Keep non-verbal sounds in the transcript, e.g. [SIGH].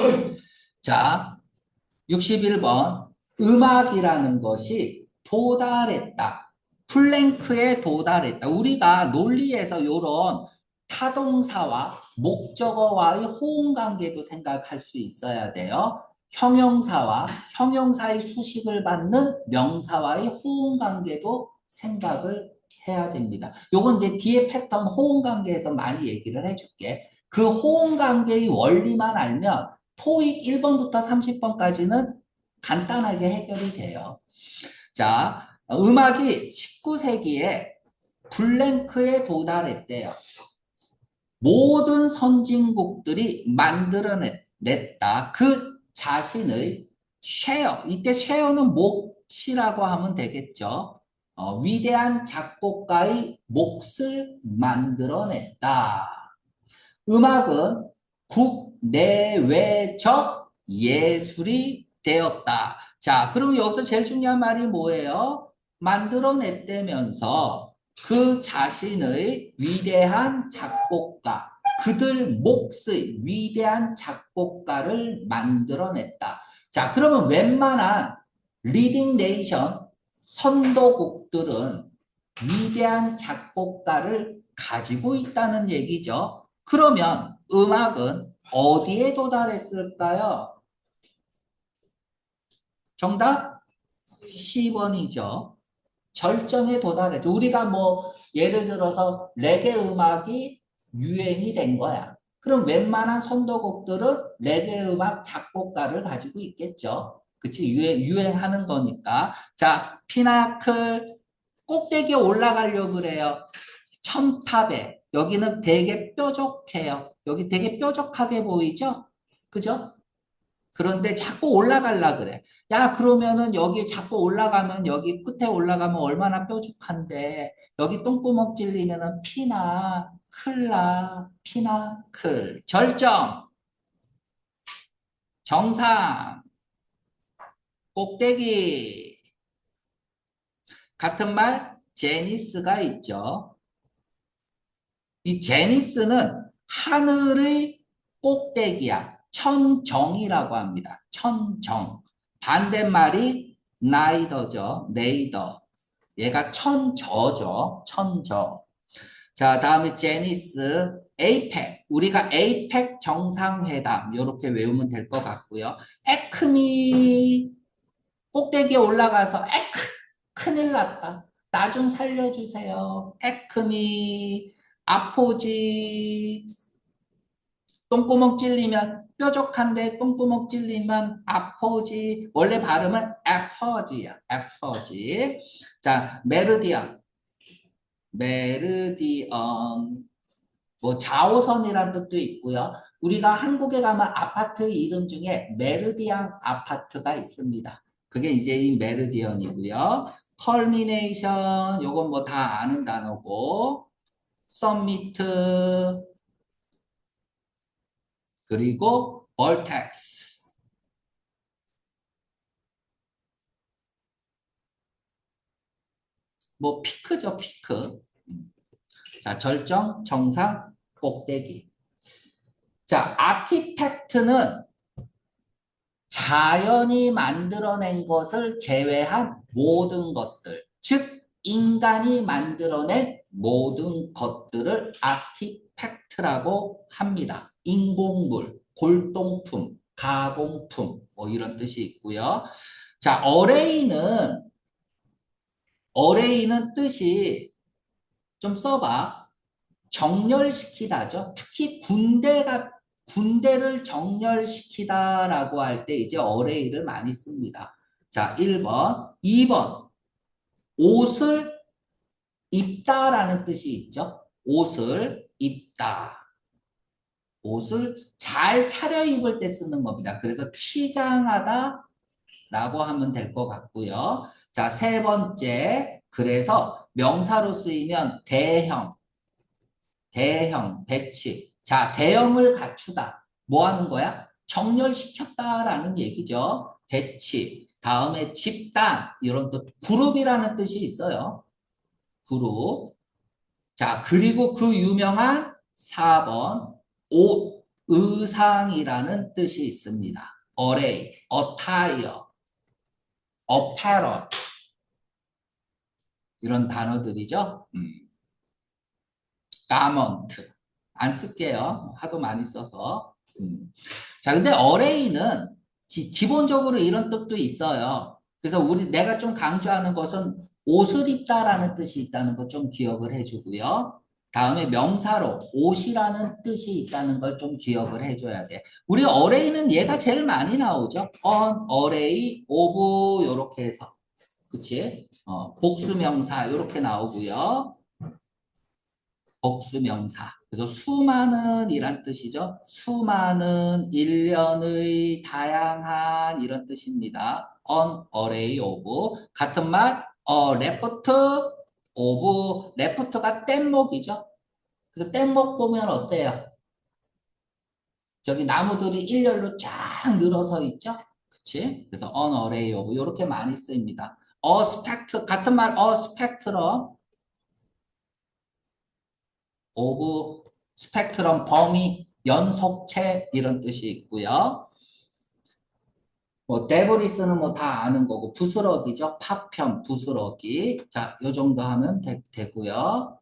[CLEARS THROAT] 자, 61번. 음악이라는 것이 도달했다. 플랭크에 도달했다. 우리가 논리에서 이런 타동사와 목적어와의 호응 관계도 생각할 수 있어야 돼요. 형용사와 형용사의 수식을 받는 명사와의 호응 관계도 생각을 해야 됩니다. 요건 이제 뒤에 패턴 호응 관계에서 많이 얘기를 해줄게. 그 호응 관계의 원리만 알면 토익 1번부터 30번까지는 간단하게 해결이 돼요. 자, 음악이 19세기에 블랭크에 도달했대요. 모든 선진국들이 만들어냈다. 그 자신의 쉐어, 이때 쉐어는 몫이라고 하면 되겠죠. 어, 위대한 작곡가의 몫을 만들어냈다. 음악은 국 내외적 예술이 되었다. 자, 그럼 여기서 제일 중요한 말이 뭐예요? 만들어냈다면서 그 자신의 위대한 작곡가, 그들 몫의 위대한 작곡가를 만들어냈다. 자, 그러면 웬만한 리딩 네이션 선도국들은 위대한 작곡가를 가지고 있다는 얘기죠. 그러면 음악은 어디에 도달했을까요? 정답 10번이죠. 절정에 도달했죠. 우리가 뭐 예를 들어서 레게 음악이 유행이 된 거야. 그럼 웬만한 선도곡들은 레게 음악 작곡가를 가지고 있겠죠. 그치? 유행, 유행하는 거니까. 자, 피나클 꼭대기에 올라가려고 그래요. 첨탑에. 여기는 되게 뾰족해요. 여기 되게 뾰족하게 보이죠? 그죠? 그런데 자꾸 올라갈라 그래. 야, 그러면은 여기 자꾸 올라가면 여기 끝에 올라가면 얼마나 뾰족한데 여기 똥구멍 찔리면은 피나 클라 피나 클 절정 정상 꼭대기 같은 말 제니스가 있죠. 이 제니스는 하늘의 꼭대기야. 천정이라고 합니다. 천정. 반대말이 나이더죠. 네이더. 얘가 천저죠. 천저. 자, 다음에 제니스, 에이펙. 우리가 에이펙 정상회담 이렇게 외우면 될 것 같고요. 에크미 꼭대기에 올라가서 에크 큰일 났다. 나 좀 살려주세요. 에크미 아포지. 똥구멍 찔리면 뾰족한데 똥구멍 찔리면 아포지. 원래 발음은 에퍼지야 에퍼지. 자 메르디언. 메르디언. 뭐 좌우선이라는 뜻도 있고요. 우리가 한국에 가면 아파트 이름 중에 메르디안 아파트가 있습니다. 그게 이제 이 메르디언이고요. 컬미네이션 요건 뭐 다 아는 단어고 썸미트 그리고 벌텍스 뭐 피크죠 피크. 자 절정 정상 꼭대기. 자 아티팩트는 자연이 만들어낸 것을 제외한 모든 것들 즉 인간이 만들어낸 모든 것들을 아티팩트라고 합니다. 인공물, 골동품, 가공품 뭐 이런 뜻이 있고요. 자, 어레이는 어레이는 뜻이 좀 써봐. 정렬시키다죠. 특히 군대가 군대를 정렬시키다라고 할 때 이제 어레이를 많이 씁니다. 자, 1번, 2번. 옷을 입다라는 뜻이 있죠. 옷을 입다. 옷을 잘 차려입을 때 쓰는 겁니다. 그래서 치장하다 라고 하면 될 것 같고요. 자, 세 번째. 그래서 명사로 쓰이면 대형, 대형, 배치. 자, 대형을 갖추다. 뭐 하는 거야? 정렬시켰다라는 얘기죠. 배치. 다음에 집단. 이런 또 그룹이라는 뜻이 있어요. 그룹. 자, 그리고 그 유명한 4번 옷, 의상이라는 뜻이 있습니다. array, attire, apparel 이런 단어들이죠. 음. garment 안 쓸게요. 하도 많이 써서. 음. 자, 근데 array는 기, 본적으로 이런 뜻도 있어요. 그래서 우리 내가 좀 강조하는 것은 옷을 입다라는 뜻이 있다는 거 좀 기억을 해주고요. 다음에 명사로 옷이라는 뜻이 있다는 걸 좀 기억을 해줘야 돼. 우리 array는 얘가 제일 많이 나오죠. on, array, of 이렇게 해서 그치? 어, 복수명사 이렇게 나오고요. 복수명사. 그래서 수많은 이란 뜻이죠. 수많은 일련의 다양한 이런 뜻입니다. on array 같은 말 어, left of left가 뗏목이죠. 그래서 뗏목 보면 어때요? 저기 나무들이 일렬로 쫙 늘어서 있죠. 그치? 그래서 on array of 이렇게 많이 쓰입니다. a spectrum 같은 말 a spectrum 오브 스펙트럼 범위 연속체 이런 뜻이 있고요. 뭐 데브리스는 뭐 다 아는 거고 부스러기죠. 파편, 부스러기. 자, 요 정도 하면 되, 되고요.